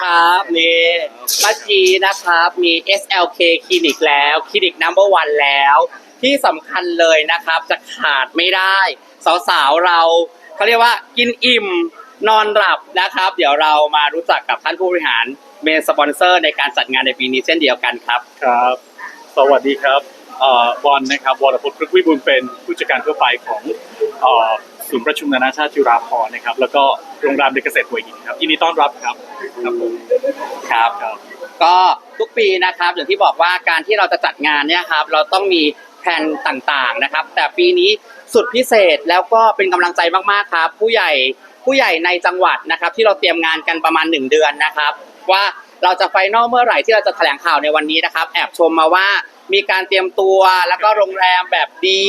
ครับนี่เมื่อกี้นะครับมี SLK คลินิกแล้ว คลินิก number one แล้ว ที่สำคัญเลยนะครับจะขาดไม่ได้ สาวๆเราเขาเรียกว่ากินอิ่มนอนหลับนะครับ เดี๋ยวเรามารู้จักกับท่านผู้บริหารเมนสปอนเซอร์ในการจัดงานในปีนี้เช่นเดียวกันครับ ครับ สวัสดีครับเอ่อบอลนะครับวรพจน์พฤกษ์วิบูลย์เป็นผู้จัดการทั่วไปของเอ่อศูนย์ประชุมนานาชาติจุฬาภรณ์นะครับ แล้วก็โรงแรมเดกเกษตรหัวหินครับยินดีต้อนรับครับครับผมครับ ครับ ก็ทุกปีนะครับอย่างที่บอกว่าการที่เราจะจัดงานเนี่ยครับเราต้องมีแผนต่างๆนะครับ แต่ปีนี้สุดพิเศษแล้วก็เป็นกำลังใจมากๆครับ ผู้ใหญ่ผู้ใหญ่ในจังหวัดนะครับ ที่เราเตรียมงานกันประมาณ 1 เดือนนะครับ ว่าเราจะไฟนอลเมื่อไหร่ที่เราจะแถลงข่าวในวันนี้นะครับ แอบชมมาว่ามีการเตรียมตัวแล้วก็โรงแรมแบบดี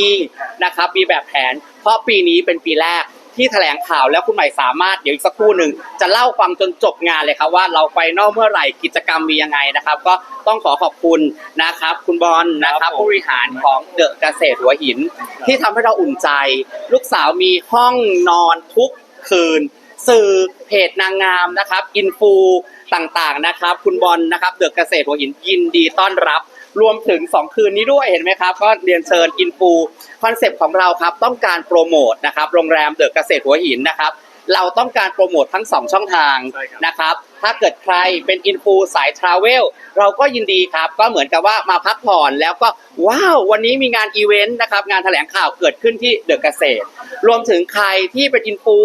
นะครับ มีแบบแผน เพราะปีนี้เป็นปีแรก ที่แถลงข่าวแล้วคุณใหม่สามารถเดี๋ยวอีกสักครู่หนึ่งจะเล่าฟังจนจบงานเลยครับว่าเราไฟนอลเมื่อไหร่กิจกรรมมียังไงนะครับ ก็ต้องขอขอบคุณนะครับ คุณบอลนะครับ ผู้บริหารของเดอะเกษตรหัวหิน ที่ทำให้เราอุ่นใจ ลูกสาวมีห้องนอนทุกคืน สื่อเพจนางงามนะครับอินฟูต่างๆนะครับ คุณบอลนะครับเดอะเกษตรหัวหินยินดีต้อนรับ รวมถึง 2 คืนนี้ด้วยเห็นไหมครับ ก็เรียนเชิญอินฟูคอนเซปต์ของเราครับ ต้องการโปรโมทนะครับโรงแรมเดอะเกษตรหัวหินนะครับ เราต้องการโปรโมททั้ง 2 ช่องทางใช่ครับ นะครับ ถ้าเกิดใครเป็นอินฟูสายทราเวลเราก็ยินดีครับ ก็เหมือนกับว่ามาพักผ่อนแล้วก็ว้าววันนี้มีงานอีเวนต์นะครับ งานแถลงข่าวเกิดขึ้นที่เดอะเกษตร รวมถึงใครที่เป็นอินฟู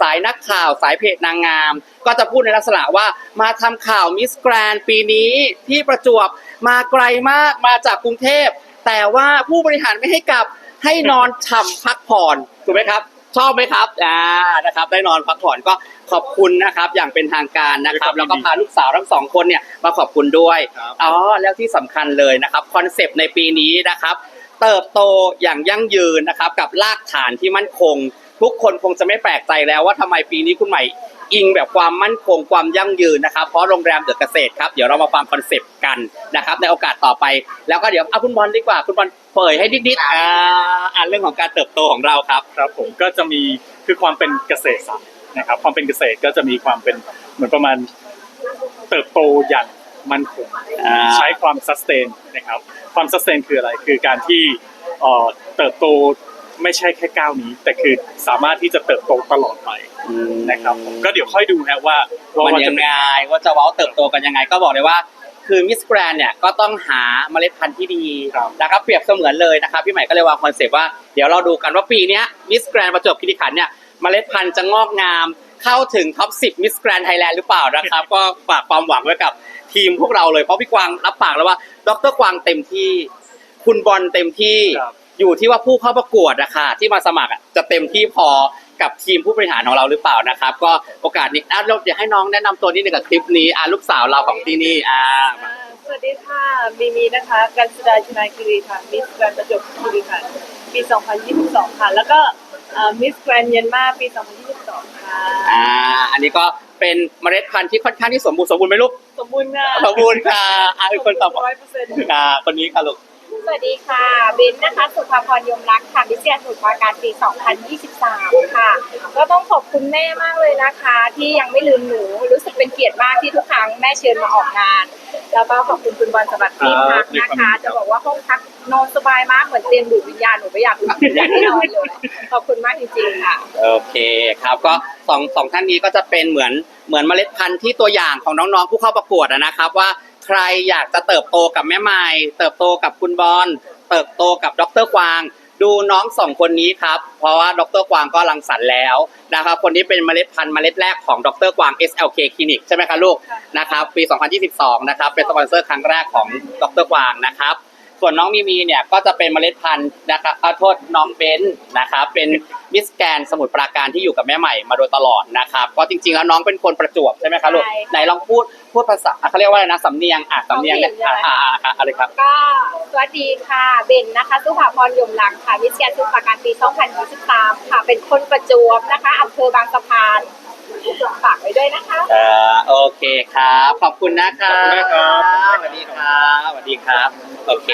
สายนักข่าวสายเพจนางงาม ก็จะพูดในลักษณะว่ามาทำข่าวมิสแกรนปีนี้ที่ประจวบมาไกลมากมาจากกรุงเทพ แต่ว่าผู้บริหารไม่ให้กลับให้นอนฉ่ำพักผ่อนถูกไหมครับ ชอบไหมครับอ่านะครับได้นอนพักผ่อนก็ขอบคุณนะครับ อย่างเป็นทางการนะครับ แล้วก็พาลูกสาวทั้งสองคนเนี่ยมาขอบคุณด้วยครับอ๋อแล้วที่สำคัญเลยนะครับคอนเซปต์ในปีนี้นะครับ เติบโตอย่างยั่งยืนนะครับ กับรากฐานที่มั่นคง ทุกคนคงจะไม่แปลกใจแล้วว่าทำไมปีนี้คุณใหม่ อิงแบบความมั่นคงความยั่งยืนนะครับ เพราะโรงแรมเดอะเกษตรครับเดี๋ยวเรามาฟังคอนเซปต์กันนะครับ ในโอกาสต่อไป แล้วก็เดี๋ยวเอาคุณบอลดีกว่า คุณบอลเปิดให้นิดๆอ่าอ่านเรื่องของการเติบโตของเราครับ ครับผมก็จะมีคือความเป็นเกษตรศาสตร์นะครับ ความเป็นเกษตรก็จะมีความเป็นเหมือนประมาณเติบโตอย่างมั่นคงอ่า ใช้ความซัสเตนนะครับ ความซัสเตนคืออะไร คือการที่เอ่อเติบโต ไม่ใช่แค่ก้าวนี้ แต่คือสามารถที่จะเติบโตตลอดไปนะครับผมก็เดี๋ยวค่อยดูฮะว่าว่ามันว่ายัจะงเป็นไงว่าจะเว้าเติบโตกันยังไง ก็บอกเลยว่า คือมิสแกรนเนี่ยก็ต้องหาเมล็ดพันธุ์ที่ดีครับนะครับเปรียบเสมือนเลยนะครับพี่ใหม่ก็เลยวางคอนเซปต์ว่าเดี๋ยวเราดูกันว่าปีเนี้มิสแกรนประจวบคีรีขันธ์เนี่ยเมล็ดพันธุ์จะงอกงาม เข้าถึงท็อป 10มิสแกรนไทยแลนด์หรือเปล่านะครับ ก็ฝากความหวังไว้กับทีมพวกเราเลยเพราะพี่กวางรับปากแล้วว่าดรกวางเต็มที่ คุณบอลเต็มที่ครับ อยู่ที่ว่าผู้เข้าประกวดนะคะที่มาสมัครอะจะเต็มที่พอกับทีมผู้บริหารของเราหรือเปล่านะครับ ก็โอกาสนี้อะเราเดี๋ยวให้น้องแนะนำตัวนิดนึงกับคลิปนี้อะลูกสาวเราของที่นี่อ่าสวัสดีค่ะ มีมีนะคะ กันสุดาชนาคิรีค่ะ มิสแกรนประจวบคีรีขันธ์ปี 2022 ค่ะ แล้วก็มิสแกรนเมียนมาปี 2022 ค่ะ อ่า อันนี้ก็เป็นเมล็ดพันธุ์ที่ค่อนข้างที่สมบูรณ์สมบูรณ์ไหมลูกสมบูรณ์ค่ะสมบูรณ์ค่ะอะเป็นคนตอบร้อยเปอร์เซ็นต์ ค่ะคนนี้ค่ะลูก สวัสดีค่ะ เบนนะคะ สุภาพรยมรักค่ะมิสแกรนด์สมุทรปราการปี 2023 ค่ะ ก็ต้องขอบคุณแม่มากเลยนะคะ ที่ยังไม่ลืมหนู รู้สึกเป็นเกียรติมากที่ทุกครั้งแม่เชิญมาออกงาน แล้วก็ขอบคุณคุณบอลสำหรับที่พักนะคะ จะบอกว่าห้องพักนอนสบายมากเหมือนเตียงดูดวิญญาณหนูไม่อยากอยากให้นอนเลยขอบคุณมากจริงๆค่ะ โอเคครับก็สองสองท่านนี้ก็จะเป็นเหมือนเหมือนเมล็ดพันธุ์ที่ตัวอย่างของน้องๆผู้เข้าประกวดอะนะครับว่าใค รอยากจะเติบโตกับแม่ไม้เติบโตกับคุณบอลเติบโตกับดรกวาง ดูน้องสองคนนี้ครับ เพราะว่าดรกวางก็รังสรรค์แล้วนะครับ คนนี้เป็นเมล็ดพันธุ์เมล็ดแรกของดรกวาง SLK คลินิกใช่ไหมคะลูกค่ะนะครับ ปี 2022 นะครับเป็นสปอนเซอร์ครั้งแรกของดรกวางนะครับส่วนน้องมีมีเนี่ยก็จะเป็นเมล็ดพันธุ์นะครับเอาโทษน้องเบนซ์นะครับเป็นมิสแกนสมุทรปราการที่อยู่กับแม่ใหม่มาโดยตลอดนะครับก็จริงๆแล้วน้องเป็นคนประจวบใช่ไหมคะลูกใช่ค่ะไหนลองพูด พูดภาษาเขาเรียกว่าอะไรนะสำเนียงอะสำเนียงเนี่ยอะอะอะอะอะไรครับ ก็สวัสดีค่ะเบนนะคะสุภาพรยมรักค่ะมิสแกรนด์สมุทรปราการปี 2023 ค่ะ เป็นคนประจวบนะคะอำเภอบางสะพานฝากไว้ด้วยนะคะ เออโอเคครับ ขอบคุณนะครับขอบคุณมากครับ สวัสดีครับสวัสดีครับ โอเค